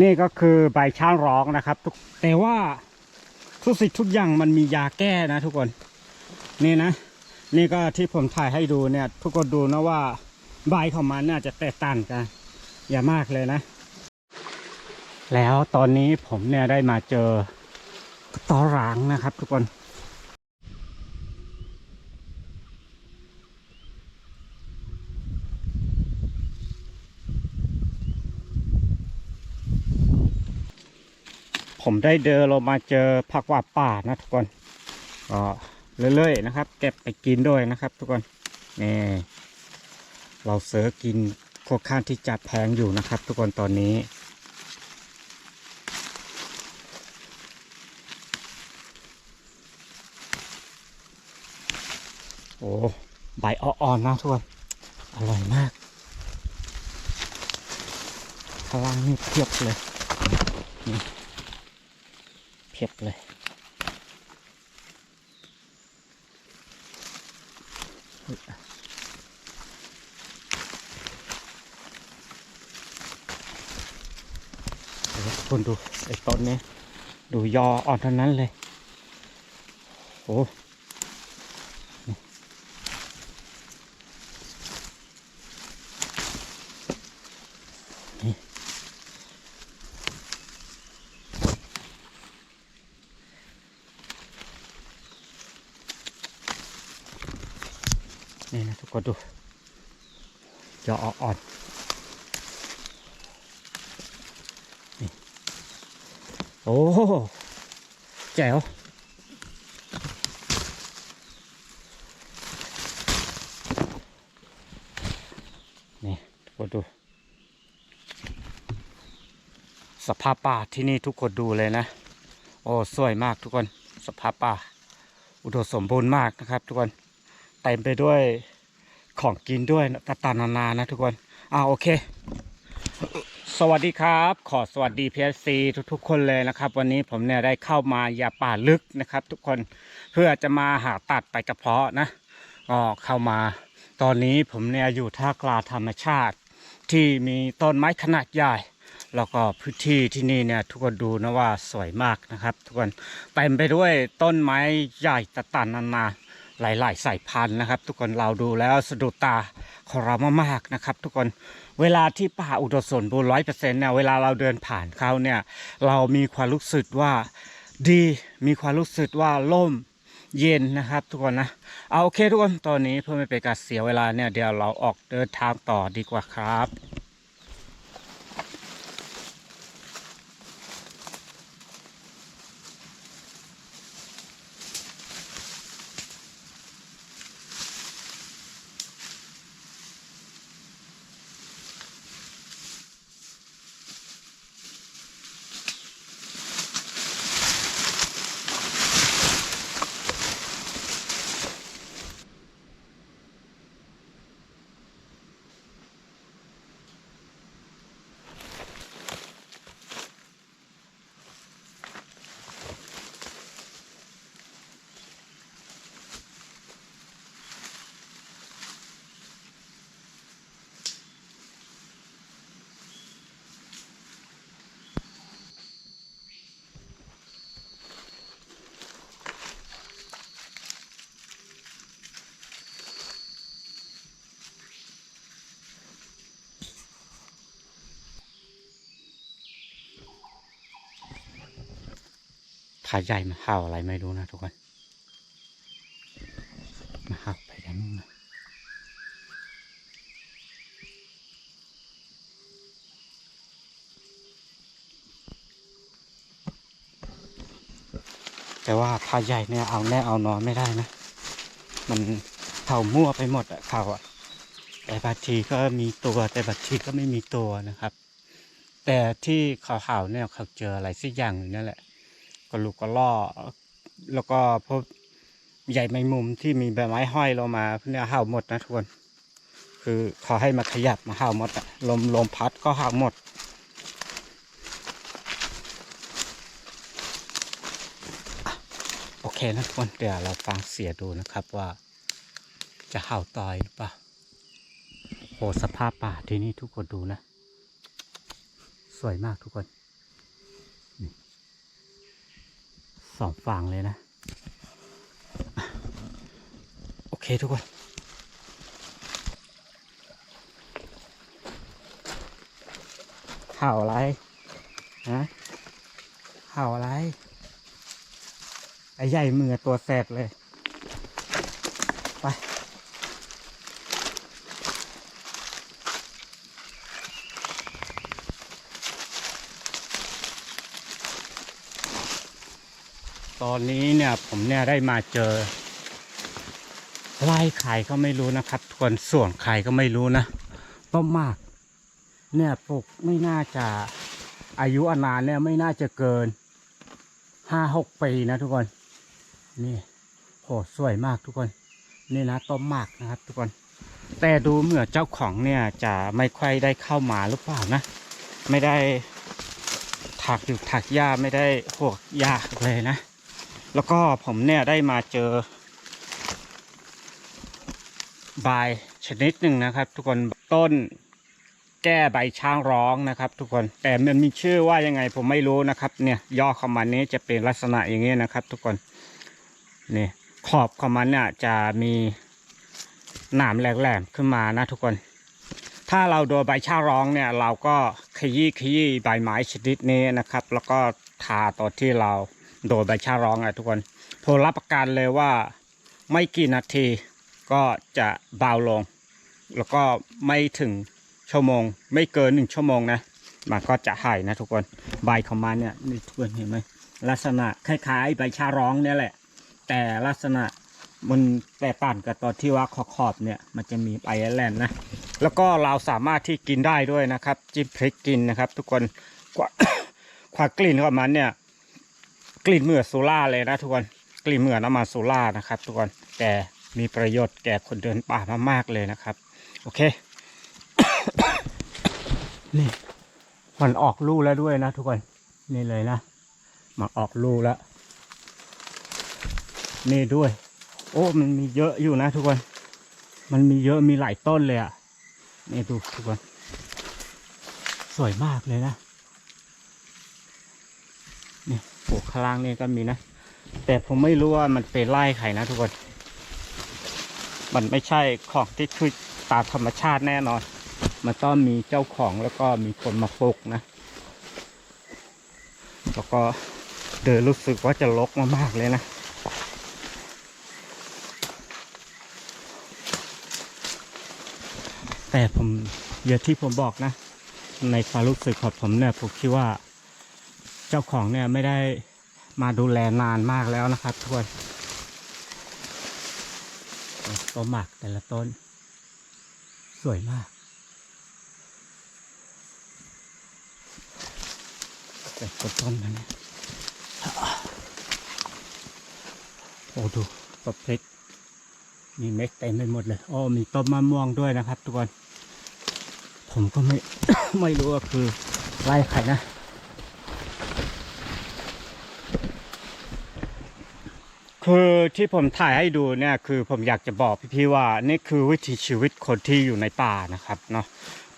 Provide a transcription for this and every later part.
นี่ก็คือใบช้างร้องนะครับทุกแต่ว่าทุกสิ่งทุกอย่างมันมียาแก้นะทุกคน นี่นะ นี่ก็ที่ผมถ่ายให้ดูเนี่ย ทุกคนดูนะว่าใบของมันน่าจะแตกต่างกัน อย่ามากเลยนะ แล้วตอนนี้ผมเนี่ยได้มาเจอตอหลางนะครับทุกคน ผมได้เดินลงมาเจอผักหวาดป่านะทุกคนก็เรื่อยๆนะครับ เก็บไปกินด้วยนะครับ ทุกคนนี่เราเสือกินค่อนข้างที่จะแพงอยู่นะครับ ทุกคนตอนนี้ โอ้ใบอ่อนๆนะทุกคนอร่อยมากข้างล่างนี่เพียบเลยนี่ เพียบเลยคนดูไอ้ต้นนี้ดูยออ่อนเท่านั้นเลย โอ้นี่นี่ นี่นะทุกคนดูยออ่อนโอ้แจ๋วนี่ทุกคนดู สภาพป่าที่นี่ทุกคนดูเลยนะ โอ้สวยมากทุกคน สภาพป่า อุดมสมบูรณ์มากนะครับทุกคนเต็มไปด้วย ของกินด้วยต่างๆนานานะทุกคนอ่าโอเค สวัสดีครับ ขอสวัสดีพีเอซีทุกๆ คนเลยนะครับ วันนี้ผมเนี่ยได้เข้ามายาป่าลึกนะครับ ทุกคนเพื่อจะมาหาตัดไปกระเพาะนะก็เข้ามาตอนนี้ผมเนี่ยอยู่ท่ากลาธรรมชาติ ที่มีต้นไม้ขนาดใหญ่แล้วก็พื้นที่ที่นี่เนี่ยทุกคนดูนะว่าสวยมากนะครับ ทุกคนเต็มไปด้วยต้นไม้ใหญ่ต่างๆนานา หลายๆ สายพันธุ์นะครับ ทุกคนเราดูแล้วสะดุดตาของเรามากๆนะครับ ทุกคนเวลาที่ป่าอุดมสมบูรณ์ร้อยเปอร์เซ็นต์เนี่ยเวลาเราเดินผ่านเขาเนี่ยเรามีความรู้สึกว่าดีมีความรู้สึกว่าล่มเย็นนะครับทุกคนนะเอาโอเคทุกคนตอนนี้เพื่อไม่เป็นการเสียเวลาเนี่ยเดี๋ยวเราออกเดินทางต่อดีกว่าครับ ผาใหญ่มาเห่าอะไรไม่รู้นะทุกคนมาเห่าไปกันนู่นนะแต่ว่าผาใหญ่เนี่ยเอาแน่เอานอนไม่ได้นะ มันเข่ามั่วไปหมดอะเข่าอะแต่บางทีก็มีตัวแต่บางทีก็ไม่มีตัวนะครับ แต่ที่เขาเห่าเนี่ยเขาเจออะไรสักอย่างหนึ่งนั่นแหละ ก็ลูกก็ล่อแล้วก็พวกใหญ่ไม้มุมที่มีใบไม้ห้อยลงมาพวกเนี้ยเห่าหมดนะทุกคน คือขาให้มาขยับมาเห่าหมดลมลมพัดก็เห่าหมดโอเคนะทุกคนเดี๋ยวเราฟังเสียดูนะครับว่า จะเห่าต่อยหรือเปล่าโหสภาพป่าที่นี่ทุกคนดูนะ สวยมากทุกคน ส องฝั่งเลยนะ โอเคทุกคนเห่าอะไรฮะเห่าอะไร ไอ้ใหญ่มือตัวแสบเลย ไป ตอนนี้เนี่ยผมเนี่ยได้มาเจอไร่ใครก็ไม่รู้นะครับ ทวนส่วนใครก็ไม่รู้นะต้นมาก เนี่ยปลูกไม่น่าจะอายุอานานเนี่ยไม่น่าจะเกินห้าหกปีนะทุกคน นี่โหสวยมากทุกคน นี่นะต้นหมากนะครับ ทุกคน แต่ดูเหมือนเจ้าของเนี่ยจะไม่ค่อยได้เข้ามาหรือเปล่านะ ไม่ได้ถักอยู่ถักหญ้าไม่ได้พวกหญ้าเลยนะ แล้วก็ผมเนี่ยได้มาเจอใบชนิดหนึ่งนะครับ ทุกคนต้นแก้ใบช้างร้องนะครับ ทุกคนแต่มันมีชื่อว่ายังไงผมไม่รู้นะครับ เนี่ยย่อของมันนี้จะเป็นลักษณะอย่างนี้นะครับ ทุกคนนี่ขอบของมันเนี่ยจะมีหนามแหลมๆขึ้นมานะทุกคน ถ้าเราโดนใบช้างร้องเนี่ย เราก็ขยี้ขยี้ใบไม้ชนิดนี้นะครับ แล้วก็ทาตอนที่เรา โดนใบชาร้องอะทุกคนผมรับประกันเลยว่าไม่กี่นาทีก็จะเบาลง แล้วก็ไม่ถึงชั่วโมง ไม่เกินหนึ่งชั่วโมงนะมันก็จะหายนะทุกคนใบของมันเนี่ยนี่ทุกคนเห็นไหมลักษณะคล้ายๆใบชาร้องเนี่ยแหละ แต่ลักษณะมันแตกต่างกับตอนที่ว่าขอบๆเนี่ยมันจะมีใบแหลมนะ แล้วก็เราสามารถที่กินได้ด้วยนะครับ จิ้มพริกกินนะครับ ทุกคนกว่าความกลิ่นของมันเนี่ย กลิ่นเหมือนโซล่าเลยนะทุกคนกลิ่นเหมือนน้ำมันโซล่านะครับ ทุกคนแต่มีประโยชน์แก่คนเดินป่ามากๆเลยนะครับ โอเค นี่มันออกลูกแล้วด้วยนะทุกคนนี่เลยนะมาออกลูกแล้ว นี่ด้วย โอ้มันมีเยอะอยู่นะทุกคนมันมีเยอะมีหลายต้นเลยอะนี่ดูทุกคนสวยมากเลยนะนี่ ลูกข้างล่างนี่ก็มีนะ แต่ผมไม่รู้ว่ามันเป็นไร่ไข่นะทุกคน มันไม่ใช่ของที่คือตามธรรมชาติแน่นอน มันต้องมีเจ้าของแล้วก็มีคนมาปลูกนะ แล้วก็เดินรู้สึกว่าจะลกมากๆเลยนะแต่ผมอย่างที่ผมบอกนะ ในความรู้สึกของผมเนี่ยผมคิดว่า เจ้าของเนี่ยไม่ได้มาดูแลนานมากแล้วนะครับทุกคนต้นหมากแต่ละต้น สวยมากแต่ต้นนั้นโอ้ดูต้นพริกมีเม็ดเต็มไปหมดเลยโอ้มีต้นมะม่วงด้วยนะครับทุกคน ผมก็ไม่ ไม่รู้ว่าคือไร่ใครนะ คือที่ผมถ่ายให้ดูเนี่ยคือผมอยากจะบอกพี่ๆว่านี่คือวิถีชีวิตคนที่อยู่ในป่านะครับเนาะ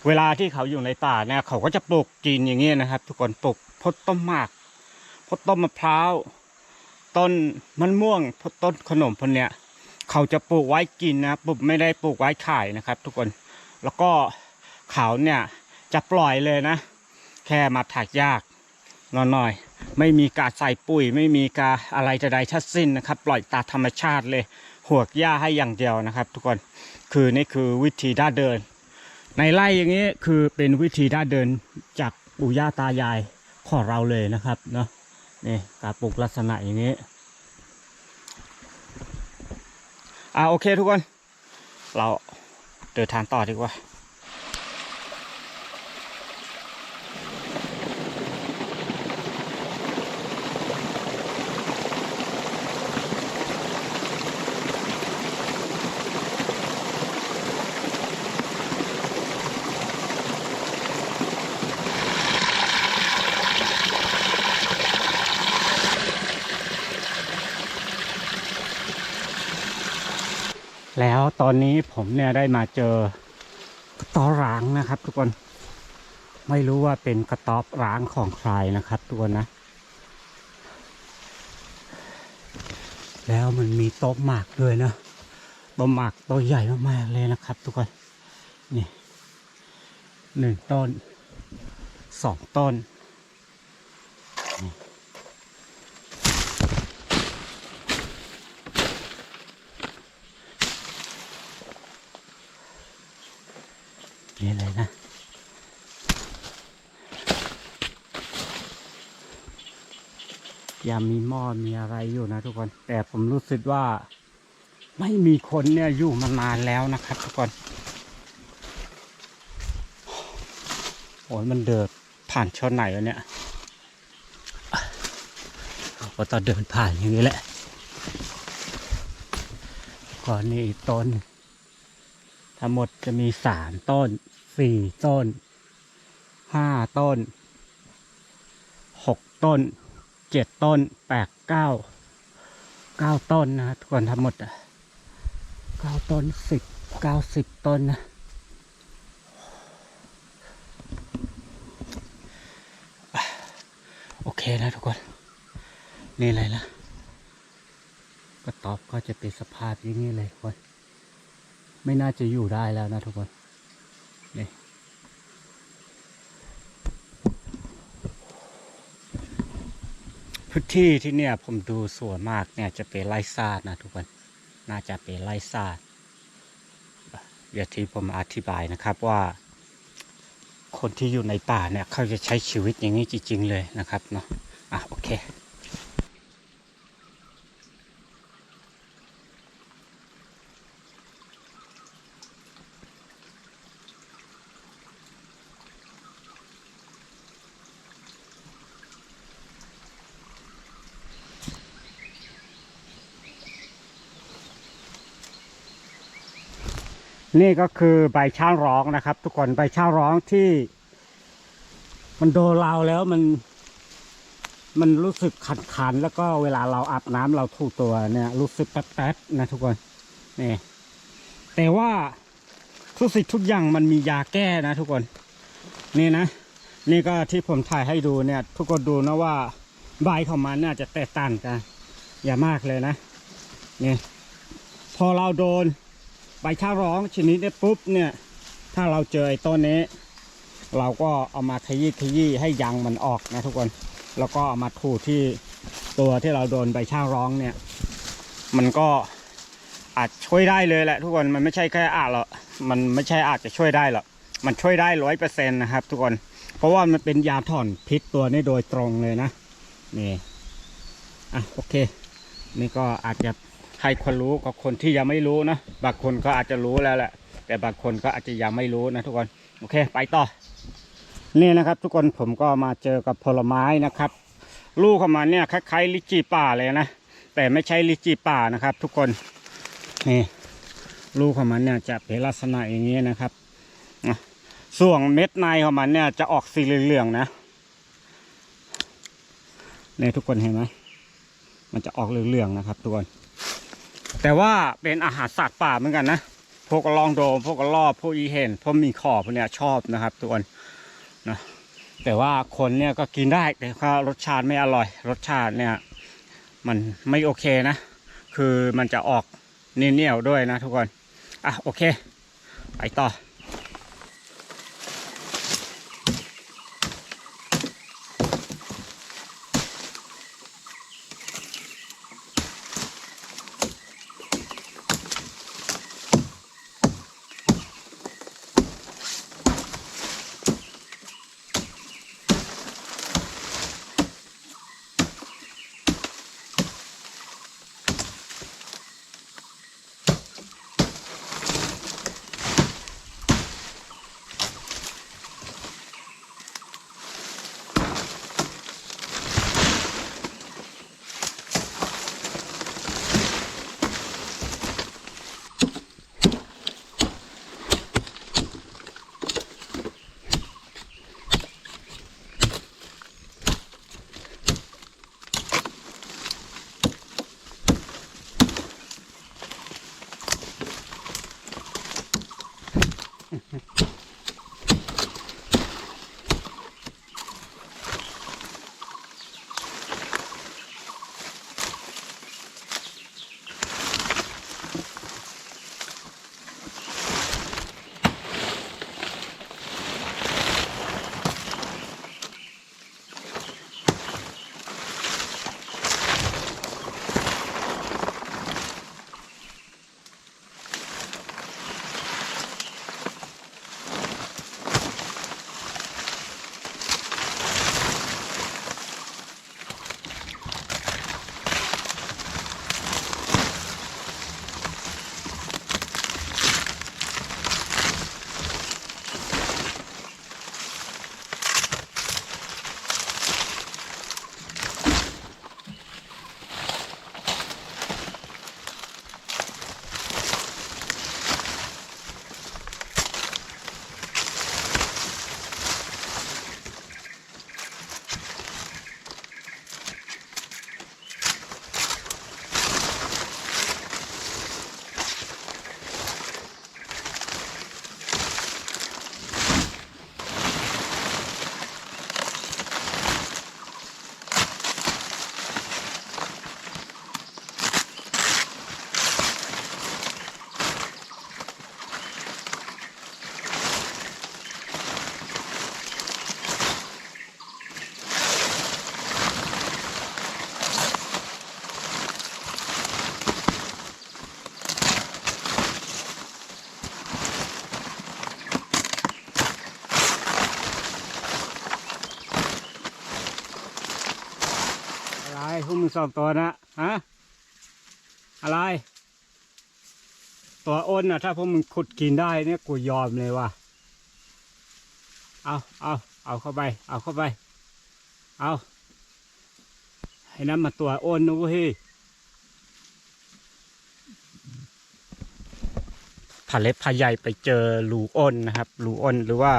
เวลาที่เขาอยู่ในป่าเนี่ยเขาก็จะปลูกกินอย่างเงี้ยนะครับ ทุกคนปลูกพดต้นหมากพดต้นมะพร้าวต้นมันม่วงพดต้นขนมพวกเนี้ยเขาจะปลูกไว้กินนะปลูกไม่ได้ปลูกไว้ขายนะครับ ทุกคนแล้วก็เขาเนี่ยจะปล่อยเลยนะ แค่มาถักยากนอนหน่อย ไม่มีการใส่ปุ๋ย ไม่มีการอะไรใดๆทั้งสิ้นนะครับ ปล่อยตาธรรมชาติเลยหัวกหญ้าให้อย่างเดียวนะครับ ทุกคนคือนี่คือวิธีด้านเดิน ในไร่อย่างนี้คือเป็นวิธีด้านเดินจากปู่ย่าตายายของเราเลยนะครับเนาะนี่การปลูกลักษณะอย่างนี้อ่าโอเคทุกคน เราเดินทางต่อดีกว่า แล้วตอนนี้ผมเนี่ยได้มาเจอกระต๊อร้างนะครับ ทุกคนไม่รู้ว่าเป็นกระต๊อบร้างของใครนะครับ ทุกคนนะ แล้วมันมีต้นหมากด้วยนะต้นหมากต้นใหญ่มากๆเลยนะครับ ทุกคนนี่หนึ่งต้นสองต้นนี่เลยนะ ยังมีหม้อมีอะไรอยู่นะทุกคน แต่ผมรู้สึกว่า ไม่มีคนเนี่ยอยู่มานานแล้วนะครับ ทุกคนโอ้ยมันเดินผ่านช่อนไหนวะเนี่ยก็ตองเดินผ่านอย่างนี้แหละก่อนนี้ต้น ทั้งหมดจะมีสามต้นสี่ต้นห้าต้นหกต้น เจ็ดต้นแปดเก้าเก้าต้นนะทุกคนทั้งหมดอะเก้าต้นสิบเก้าสิบต้นนะโอเคนะทุกคน นี่เลยละก็ตอบก็จะเป็นสภาพอย่างนี้เลยทุกคน ไม่น่าจะอยู่ได้แล้วนะทุกคน นี่ พื้นที่ที่เนี่ยผมดูส่วนมากเนี่ยจะเป็นไร่ซาดนะทุกคน น่าจะเป็นไร่ซาดอย่างที่ผมอธิบายนะครับว่า คนที่อยู่ในป่าเนี่ยเขาจะใช้ชีวิตอย่างนี้จริง ๆ เลยนะครับเนาะอะโอเค นี่ก็คือใบช่างร้องนะครับ ทุกคนใบช่างร้องที่ มันโดนเราแล้วมัน มันรู้สึกคัน แล้วก็เวลาเราอาบน้ำเราถูตัวเนี่ย รู้สึกแป๊บๆนะทุกคนนี่แต่ว่าทุกสิ่งทุกอย่างมันมียาแก้นะทุกคน นี่นะ นี่ก็ที่ผมถ่ายให้ดูเนี่ย ทุกคนดูนะว่าใบของมันเนี่ยจะแตกต่างกันอย่ามากเลยนะนี่พอเราโดน ใบชาร้องชนิดนี้ปุ๊บเนี่ย ถ้าเราเจอไอ้ต้นนี้ เราก็เอามาขยี้ขยี้ให้ยางมันออกนะทุกคน แล้วก็เอามาถูที่ตัวที่เราโดนใบชาร้องเนี่ย มันก็อาจช่วยได้เลยแหละทุกคนมันไม่ใช่แค่อาจหรอกมันไม่ใช่อาจจะช่วยได้หรอกมันช่วยได้ร้อยเปอร์เซ็นต์นะครับ ทุกคน เพราะว่ามันเป็นยาถอนพิษตัวนี้โดยตรงเลยนะนี่อะโอเค นี่ก็อาจจะ รคนรู้กับคนที่ยังไม่รู้นะบางคนก็อาจจะรู้แล้วแหละ แต่บางคนก็อาจจะยังไม่รู้นะทุกคนโอเค ไปต่อ นี่นะครับ ทุกคนผมก็มาเจอกับผลไม้นะครับ ลูกของมันเนี่ยคล้ายๆลิจีป่าเลยนะแต่ไม่ใช่ลิจีป่านะครับ ทุกคนนี่ลูกของมันเนี่ยจะเป็นลักษณะอย่างนี้นะครับอะส่วนเม็ดในของมันเนี่ยจะออกสีเหลืองๆนะนี่ทุกคนเห็นไหมมันจะออกเหลืองๆนะครับทุกคน แต่ว่าเป็นอาหารสัตว์ป่าเหมือนกันนะ พวกกระลองโดม พวกกระรอบ พวกอีเห็น พวกมีขอบพวกเนี้ยชอบนะครับทุกคนนะแต่ว่าคนเนี่ยก็กินได้แต่ว่ารสชาติไม่อร่อย รสชาติเนี่ยมันไม่โอเคนะ คือมันจะออกเนียวๆด้วยนะทุกคน อะโอเค ไปต่อ สองตัวนะฮะอะไร ตัวอ้นอะถ้าพวกมึงขุดกินได้เนี่ยกูยอมเลยว่ะเอาเอาเอาเข้าไป เอาเข้าไป เอาให้นั้นมาตัวอ้นนะเว้ยผาเล็บพาใหญ่ไปเจอรูอ้นนะครับรูอ้นหรือว่า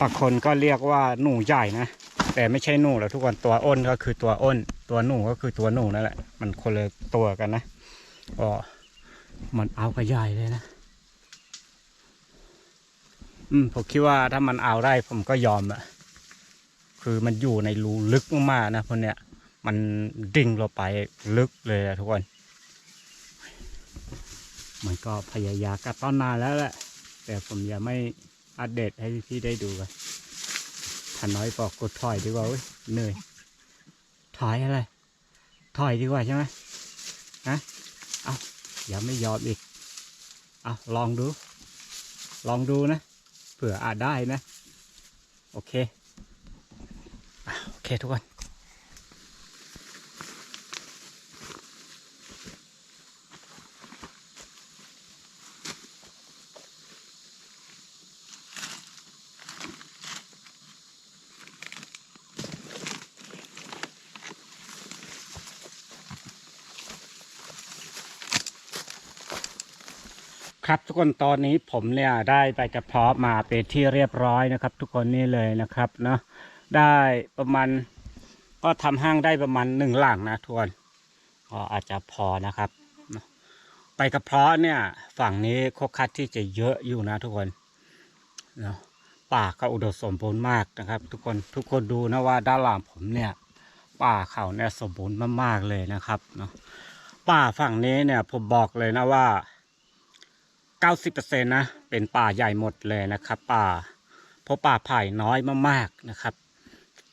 บางคนก็เรียกว่าหนูใหญ่นะ แต่ไม่ใช่หนูแล้วทุกคนตัวอ้นก็คือตัวอ้น ตัวหนูก็คือตัวหนูนั่นแหละ มันคนละตัวกันนะก็มันเอากระใหญ่เลยนะ อืมผมคิดว่าถ้ามันเอาได้ผมก็ยอมอะคือมันอยู่ในรูลึกมากๆนะพวกเนี้ย มันดิ่งลงไปลึกเลยอะทุกคน มันก็พยายามกัดต้อนนานแล้วแหละ แต่ผมยังไม่อัปเดตให้พี่ได้ดูกัน ถ้าน้อยบอกกดถอยดีกว่าเว้ยเหนื่อย ถอยอะไร ถอยดีกว่าใช่ไหมฮะเอาอย่าไม่ยอมอีก เอาลองดู ลองดูนะ เผื่ออาจได้นะ โอเคอโอเคทุกคน ครับทุกคนตอนนี้ผมเนี่ยได้ใบกระเพาะมาเป็นที่เรียบร้อยนะครับ ทุกคนนี่เลยนะครับเนาะได้ประมาณก็ทำห้างได้ประมาณหนึ่งหลังนะทุกคนก็อาจจะพอนะครับใบกระเพาะเนี่ย ฝั่งนี้โคกคัดที่จะเยอะอยู่นะทุกคนเนาะป่าก็อุดมสมบูรณ์มากนะครับ ทุกคนทุกคนดูนะว่าด้านหลังผมเนี่ย ป่าเขาเนี่ยสมบูรณ์มากๆเลยนะครับเนาะป่าฝั่งนี้เนี่ยผมบอกเลยนะว่า 90%นะเป็นป่าใหญ่หมดเลยนะครับ ป่าเพราะป่าไผ่น้อยมากๆนะครับ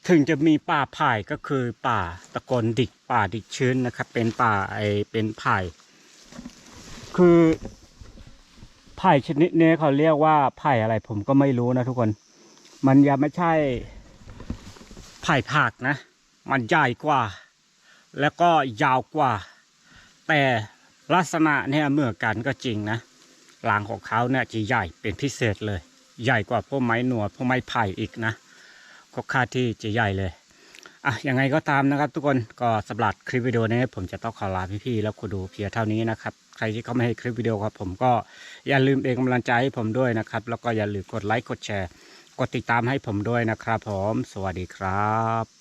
ถึงจะมีป่าไผ่ก็คือป่าตะกอนดิกป่าดิกชื้นนะครับ เป็นป่าไอเป็นไผ่คือไผ่ชนิดนี้เขาเรียกว่าไผ่อะไรผมก็ไม่รู้นะทุกคน มันยังไม่ใช่ไผ่ผักนะ มันใหญ่กว่า แล้วก็ยาวกว่า แต่ลักษณะเนี่ยเหมือนกันก็จริงนะ หลังของเขาเนี่ยจะใหญ่เป็นพิเศษเลย ใหญ่กว่าพวกไม้หนวดพวกไม้ไผ่อีกนะก็ค่าที่จะใหญ่เลยอะยังไงก็ตามนะครับ ทุกคนก็สำหรับคลิปวิดีโอนี้ผมจะต้องขอลาพี่ๆแล้วคุณดูเพียงเท่านี้นะครับใครที่เขาไม่ให้คลิปวิดีโอครับผมก็อย่าลืมเป็นกำลังใจให้ผมด้วยนะครับ แล้วก็อย่าลืมกดไลค์กดแชร์ กดติดตามให้ผมด้วยนะครับ ผม สวัสดีครับ